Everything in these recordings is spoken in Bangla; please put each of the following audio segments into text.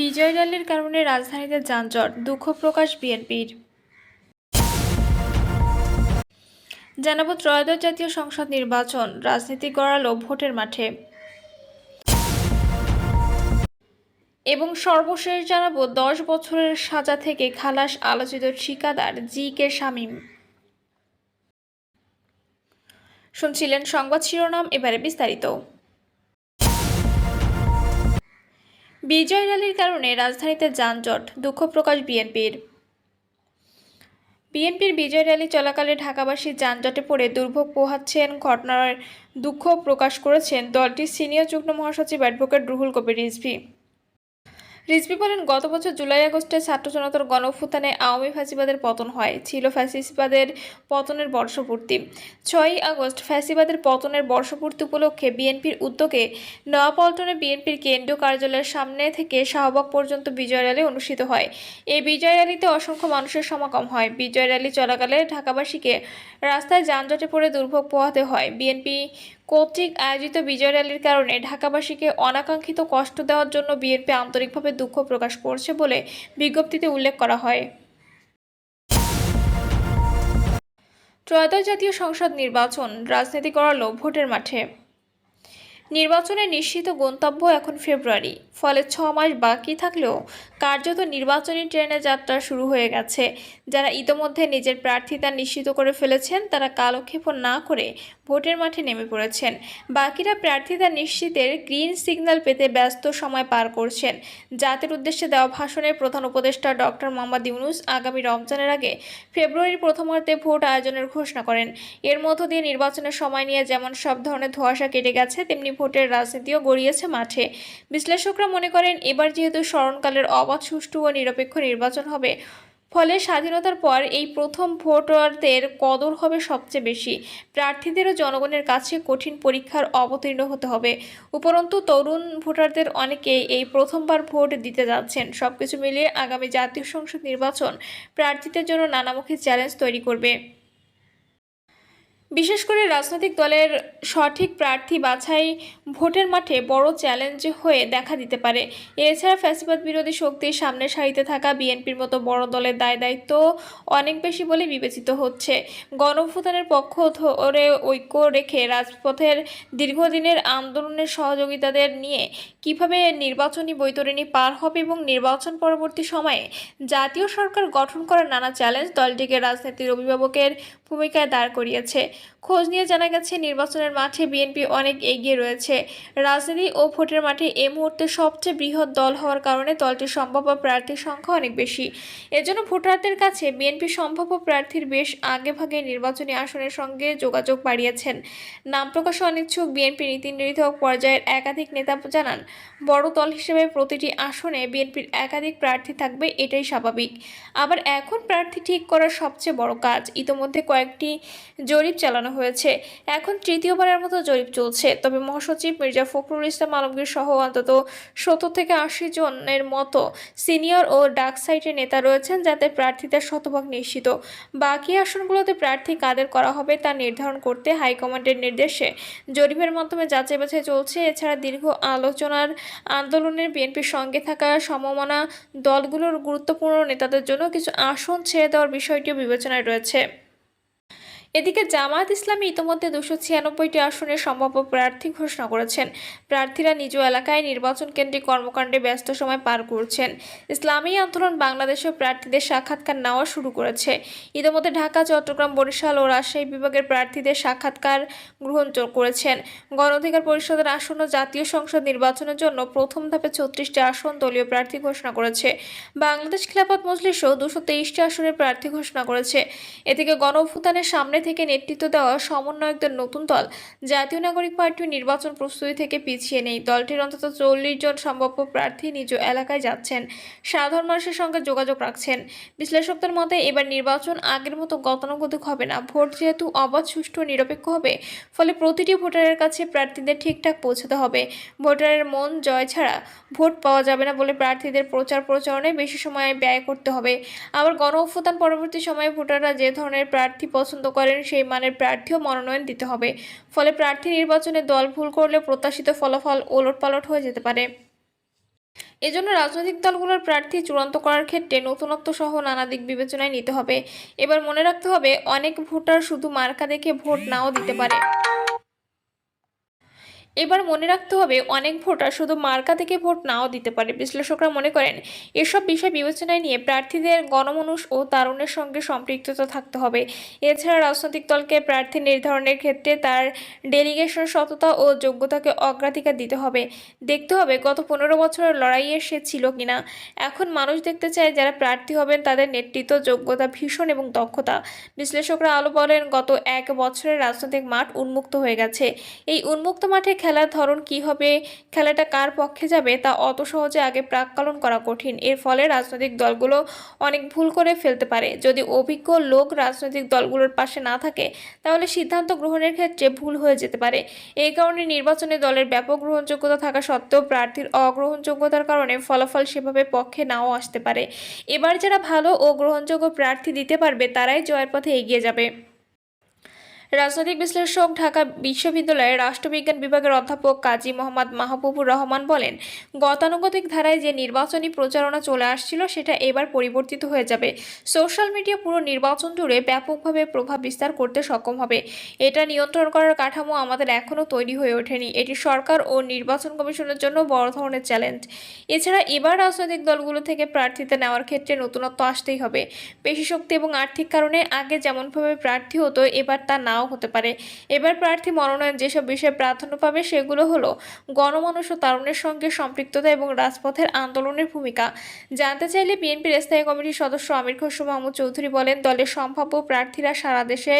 বিজয় র্যালির কারণে রাজধানীতে যানজট, দুঃখ প্রকাশ বিএনপির। জানাব ত্রয়োদশ জাতীয় সংসদ নির্বাচন, রাজনীতি গড়ালো ভোটের মাঠে। এবং সর্বশেষ জানাব দশ বছরের সাজা থেকে খালাস আলোচিত ঠিকাদার জি কে শামীম। শুনছিলেন সংবাদ শিরোনাম, এবারে বিস্তারিত। বিজয় র্যালির কারণে রাজধানীতে যানজট, দুঃখ প্রকাশ বিএনপির। বিএনপির বিজয় র্যালি চলাকালে ঢাকাবাসী যানজটে পড়ে দুর্ভোগ পোহাচ্ছেন ঘটনার দুঃখ প্রকাশ করেছেন দলটির সিনিয়র যুগ্ম মহাসচিব অ্যাডভোকেট রুহুল কবির রিজভি। রিজভি বলেন, গত বছর জুলাই আগস্টে ছাত্র জনতার গণঅভ্যুত্থানে আওয়ামী ফ্যাসিবাদের পতন হয়, ছিল ফ্যাসিবাদের পতনের বর্ষপূর্তি। ছয়ই আগস্ট ফ্যাসিবাদের পতনের বর্ষপূর্তি উপলক্ষে বিএনপির উদ্যোগে নয়াপল্টনে বিএনপির কেন্দ্রীয় কার্যালয়ের সামনে থেকে শাহবাগ পর্যন্ত বিজয় র্যালি অনুষ্ঠিত হয়। এই বিজয় র্যালিতে অসংখ্য মানুষের সমাগম হয়। বিজয় র্যালি চলাকালে ঢাকাবাসীকে রাস্তায় যানজটে পড়ে দুর্ভোগ পোহাতে হয়। বিএনপি কর্তৃক আয়োজিত বিজয় র্যালির কারণে ঢাকাবাসীকে অনাকাঙ্ক্ষিত কষ্ট দেওয়ার জন্য বিএনপি আন্তরিকভাবে দুঃখ প্রকাশ করছে বলে বিজ্ঞপ্তিতে উল্লেখ করা হয়। ত্রয়োদশ জাতীয় সংসদ নির্বাচন রাজনীতি করালো ভোটের মাঠে। নির্বাচনের নিশ্চিত গন্তব্য এখন ফেব্রুয়ারি। ফলে ছ মাস বাকি থাকলেও কার্যত নির্বাচনী ট্রেনে যাত্রা শুরু হয়ে গেছে। যারা ইতোমধ্যে নিজের প্রার্থিতা নিশ্চিত করে ফেলেছেন, তারা কালক্ষেপণ না করে ভোটের মাঠে নেমে পড়েছেন। বাকিরা প্রার্থিতা নিশ্চিতের গ্রিন সিগন্যাল পেতে ব্যস্ত সময় পার করছেন। জাতির উদ্দেশ্যে দেওয়া ভাষণের প্রধান উপদেষ্টা ডক্টর মোহাম্মদ ইউনুস আগামী রমজানের আগে ফেব্রুয়ারির প্রথমার্ধে ভোট আয়োজনের ঘোষণা করেন। এর মধ্য দিয়ে নির্বাচনের সময় নিয়ে যেমন সব ধরনের ধোঁয়াশা কেটে গেছে, তেমনি ভোটের রাজনীতিও গড়িয়েছে মাঠে। বিশ্লেষকরা মনে করেন, এবার যেহেতু স্মরণকালের অবাধ, সুষ্ঠু ও নিরপেক্ষ নির্বাচন হবে, ফলে স্বাধীনতার পর এই প্রথম ভোটারদের কদর হবে সবচেয়ে বেশি। প্রার্থীদেরও জনগণের কাছে কঠিন পরীক্ষার অবতীর্ণ হতে হবে। উপরন্তু, তরুণ ভোটারদের অনেকেই এই প্রথমবার ভোট দিতে যাচ্ছেন। সবকিছু মিলিয়ে আগামী জাতীয় সংসদ নির্বাচন প্রার্থীদের জন্য নানামুখী চ্যালেঞ্জ তৈরি করবে। বিশেষ করে রাজনৈতিক দলের সঠিক প্রার্থী বাছাই ভোটের মাঠে বড় চ্যালেঞ্জ হয়ে দেখা দিতে পারে। এছাড়া ফ্যাসিবাদ বিরোধী শক্তির সামনে সারিতে থাকা বিএনপির মতো বড় দলের দায় দায়িত্ব অনেক বেশি বলে বিবেচিত হচ্ছে। গণভূতানের পক্ষ ধরে ঐক্য রেখে রাজপথের দীর্ঘদিনের আন্দোলনের সহযোগিতাদের নিয়ে কীভাবে নির্বাচনী বৈতরণী পার হবে এবং নির্বাচন পরবর্তী সময়ে জাতীয় সরকার গঠন করার নানা চ্যালেঞ্জ দলটিকে রাজনীতির অভিভাবকের ভূমিকায় দাঁড় করিয়েছে। খোঁজ নিয়ে জানা গেছে, নির্বাচনের মাঠে বিএনপি অনেক এগিয়ে রয়েছে। রাজনীতি ও ভোটের মাঠে এ মুহূর্তে সবচেয়ে বৃহৎ দল হওয়ার কারণে দলটির সম্ভাব্য প্রার্থীর সংখ্যা অনেক বেশি। এজন্য ভোটারদের কাছে বিএনপি সম্ভাব্য প্রার্থীর বেশ আগেভাগে নির্বাচনী আসনের সঙ্গে যোগাযোগ বাড়িয়েছেন। নাম প্রকাশে অনিচ্ছুক বিএনপি নীতি নির্ধারক পর্যায়ের একাধিক নেতা জানান, বড় দল হিসেবে প্রতিটি আসনে বিএনপির একাধিক প্রার্থী থাকবে, এটাই স্বাভাবিক। আবার এখন প্রার্থী ঠিক করার সবচেয়ে বড় কাজ। ইতোমধ্যে কয়েকটি জরিপ চালানো হয়েছে। এখন তৃতীয়বারের মতো জরিপ চলছে। তবে মহাসচিব মির্জা ফখরুল ইসলাম আলমগীর সহ অন্তত সত্তর থেকে আশি জনের মতো সিনিয়র ও ডাক সাইটের নেতা রয়েছেন যাতে প্রার্থীদের শতভাগ নিশ্চিত। বাকি আসনগুলোতে প্রার্থী কাদের করা হবে তা নির্ধারণ করতে হাইকমান্ডের নির্দেশে জরিপের মাধ্যমে যাচাই বাছাই চলছে। এছাড়া দীর্ঘ আলোচনার আন্দোলনের বিএনপির সঙ্গে থাকা সমমনা দলগুলোর গুরুত্বপূর্ণ নেতাদের জন্য কিছু আসন ছেড়ে দেওয়ার বিষয়টিও বিবেচনায় রয়েছে। এদিকে জামায়াত ইসলামী ইতিমধ্যে দুশো ছিয়ানব্বইটি আসনে সম্ভাব্য প্রার্থী ঘোষণা করেছেন। প্রার্থীরা নিজ এলাকায় নির্বাচন কেন্দ্রিক কর্মকাণ্ডে ব্যস্ত সময় পার করছেন। ইসলামী আন্দোলন বাংলাদেশের প্রার্থীদের সাক্ষাৎকার নেওয়া শুরু করেছে। ইতিমধ্যে ঢাকা, চট্টগ্রাম, বরিশাল ও রাজশাহী বিভাগের প্রার্থীদের সাক্ষাৎকার গ্রহণ করেছেন। গণ অধিকার পরিষদের আসন্ন জাতীয় সংসদ নির্বাচনের জন্য প্রথম ধাপে ছত্রিশটি আসন দলীয় প্রার্থী ঘোষণা করেছে। বাংলাদেশ খিলাফত মজলিসও দুশো তেইশটি আসনের প্রার্থী ঘোষণা করেছে। এদিকে গণ অভ্যুত্থানের সামনে থেকে নেতৃত্ব দেওয়া সমন্বয়কদের নতুন দল জাতীয় নাগরিক পার্টি নির্বাচন প্রস্তুতি থেকে পিছিয়ে নেই। দলটির অন্তত চল্লিশ জন সম্ভাব্য প্রার্থী নিজ এলাকায় যাচ্ছেন। সাধারণ মানুষের সঙ্গে যোগাযোগ রাখছেন। বিশ্লেষকদের মতে, এবার নির্বাচন আগের মতো গতানুগতিক হবে না। ভোট যেহেতু অবাধ, সুষ্ঠু নিরপেক্ষ হবে, ফলে প্রতিটি ভোটারের কাছে প্রার্থীদের ঠিকঠাক পৌঁছাতে হবে। ভোটারের মন জয় ছাড়া ভোট পাওয়া যাবে না বলে প্রার্থীদের প্রচার প্রচারণে বেশি সময় ব্যয় করতে হবে। আবার গণ অভ্যুত্থান পরবর্তী সময়ে ভোটাররা যে ধরনের প্রার্থী পছন্দ করেন, সেই মানের প্রার্থীও মনোনয়ন দিতে হবে। ফলে প্রার্থী নির্বাচনে দল ভুল করলে প্রত্যাশিত ফলাফল ওলটপালট হয়ে যেতে পারে। এজন্য রাজনৈতিক দলগুলোর প্রার্থী চূড়ান্ত করার ক্ষেত্রে নতুনত্ব সহ নানা দিক বিবেচনায় নিতে হবে। এবার মনে রাখতে হবে, অনেক ভোটার শুধু মার্কা দেখে ভোট নাও দিতে পারে। এবার মনে রাখতে হবে অনেক ভোটার শুধু মার্কা থেকে ভোট নাও দিতে পারে। বিশ্লেষকরা মনে করেন, এসব বিষয় বিবেচনায় নিয়ে প্রার্থীদের গণমানুষ ও তারুণের সঙ্গে সম্পৃক্ততা থাকতে হবে। এছাড়া রাজনৈতিক দলকে প্রার্থী নির্ধারণের ক্ষেত্রে তার ডেলিগেশন সততা ও যোগ্যতাকে অগ্রাধিকার দিতে হবে। দেখতে হবে গত পনেরো বছরের লড়াইয়ে সে ছিল কিনা। এখন মানুষ দেখতে চায় যারা প্রার্থী হবেন তাদের নেতৃত্ব, যোগ্যতা ভীষণ এবং দক্ষতা। বিশ্লেষকরা আলো বলেন, গত এক বছরের রাজনৈতিক মাঠ উন্মুক্ত হয়ে গেছে। এই উন্মুক্ত মাঠে খেলার ধরন কি হবে, খেলাটা কার পক্ষে যাবে তা অত সহজে আগে প্রাক্কলন করা কঠিন। এর ফলে রাজনৈতিক দলগুলো অনেক ভুল করে ফেলতে পারে। যদি অভিজ্ঞ লোক রাজনৈতিক দলগুলোর পাশে না থাকে, তাহলে সিদ্ধান্ত গ্রহণের ক্ষেত্রে ভুল হয়ে যেতে পারে। এই কারণে নির্বাচনে দলের ব্যাপক গ্রহণযোগ্যতা থাকা সত্ত্বেও প্রার্থীর অগ্রহণযোগ্যতার কারণে ফলাফল সেভাবে পক্ষে নাও আসতে পারে। এবার যারা ভালো ও গ্রহণযোগ্য প্রার্থী দিতে পারবে, তারাই জয়ের পথে এগিয়ে যাবে। রাজনৈতিক বিশ্লেষক ঢাকা বিশ্ববিদ্যালয়ের রাষ্ট্রবিজ্ঞান বিভাগের অধ্যাপক কাজী মোহাম্মদ মাহবুবুর রহমান বলেন, গতানুগতিক ধারায় যে নির্বাচনী প্রচারণা চলে আসছিল সেটা এবার পরিবর্তিত হয়ে যাবে। সোশ্যাল মিডিয়া পুরো নির্বাচন জুড়ে ব্যাপকভাবে প্রভাব বিস্তার করতে সক্ষম হবে। এটা নিয়ন্ত্রণ করার কাঠামো আমাদের এখনও তৈরি হয়ে ওঠেনি। এটি সরকার ও নির্বাচন কমিশনের জন্য বড় ধরনের চ্যালেঞ্জ। এছাড়া এবার রাজনৈতিক দলগুলো থেকে প্রার্থীতে নেওয়ার ক্ষেত্রে নতুনত্ব আসতেই হবে। পেশি শক্তি এবং আর্থিক কারণে আগে যেমনভাবে প্রার্থী হতো, এবার তা নাও হতে পারে। এবার প্রার্থী মনোনয়ন যেসব বিষয়ে প্রাধান্য পাবে সেগুলো হলো গণমানুষ ও তারুণের সঙ্গে সম্পৃক্ততা এবং রাজপথের আন্দোলনের ভূমিকা। জানতে চাইলে বিএনপির স্থায়ী কমিটির সদস্য আমির খসরু মাহমুদ চৌধুরী বলেন, দলের সম্ভাব্য প্রার্থীরা সারা দেশে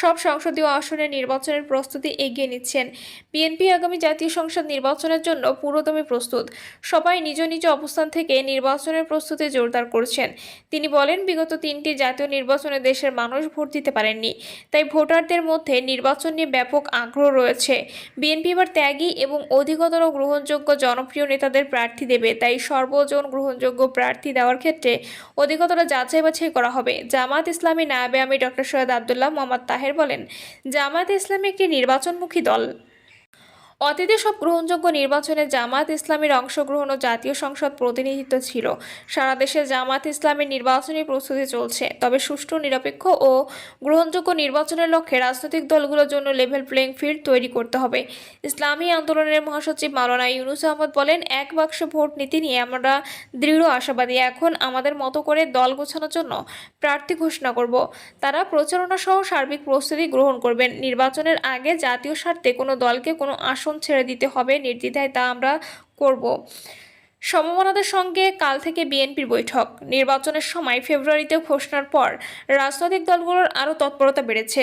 সব সংসদীয় আসনে নির্বাচনের প্রস্তুতি এগিয়ে নিচ্ছেন। বিএনপি আগামী জাতীয় সংসদ নির্বাচনের জন্য পুরোদমে প্রস্তুত। সবাই নিজ নিজ অবস্থান থেকে নির্বাচনের প্রস্তুতি জোরদার করছেন। তিনি বলেন, বিগত তিনটি জাতীয় নির্বাচনে দেশের মানুষ ভোট দিতে পারেননি। তাই ভোটারদের মধ্যে নির্বাচন নিয়ে ব্যাপক আগ্রহ রয়েছে। বিএনপি এবার ত্যাগী এবং অধিকতর গ্রহণযোগ্য জনপ্রিয় নেতাদের প্রার্থী দেবে। তাই সর্বজন গ্রহণযোগ্য প্রার্থী দেওয়ার ক্ষেত্রে অধিকতর যাচাই বাছাই করা হবে। জামাত ইসলামী নায়াবে আমি ডক্টর সৈয়দ আবদুল্লাহ মোহাম্মদ তাহের বলেন জামাত ইসলামী একটি নির্বাচনমুখী দল। অতীতে সব গ্রহণযোগ্য নির্বাচনে জামাত ইসলামীর অংশগ্রহণ ও জাতীয় সংসদ প্রতিনিধিত্ব ছিল। সারা দেশে জামাত ইসলামীর নির্বাচনী প্রস্তুতি চলছে। তবে সুষ্ঠু, নিরপেক্ষ ও গ্রহণযোগ্য নির্বাচনের লক্ষ্যে রাজনৈতিক দলগুলোর জন্য লেভেল প্লেইং ফিল্ড তৈরি করতে হবে। ইসলামী আন্দোলনের মহাসচিব মাওলানা ইউনুস আহমদ বলেন, এক বাক্স ভোট নীতি নিয়ে আমরা দৃঢ় আশাবাদী। এখন আমাদের মতো করে দল গোছানোর জন্য প্রার্থী ঘোষণা করব। তারা প্রচারণা সহ সার্বিক প্রস্তুতি গ্রহণ করবেন। নির্বাচনের আগে জাতীয় স্বার্থে কোনো দলকে কোনো আসন ছেড়ে দিতে হবে, নির্দ্বিধায় তা আমরা করব। সমমনাদের সঙ্গে কাল থেকে বিএনপির বৈঠক। নির্বাচনের সময় ফেব্রুয়ারিতে ঘোষণার পর রাজনৈতিক দলগুলোর আরও তৎপরতা বেড়েছে।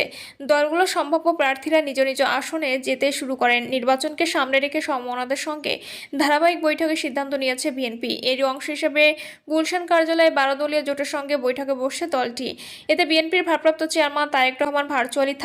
দলগুলোর সম্ভাব্য প্রার্থীরা নিজ নিজ আসনে যেতে শুরু করেন। নির্বাচনকে সামনে রেখে সমমনাদের সঙ্গে ধারাবাহিক বৈঠকে সিদ্ধান্ত নিয়েছে বিএনপি। এরই অংশ হিসেবে গুলশান কার্যালয়ে বারো দলীয় জোটের সঙ্গে বৈঠকে বসছে দলটি। এতে বিএনপির ভারপ্রাপ্ত চেয়ারম্যান তারেক রহমান, ভার্চুয়ালি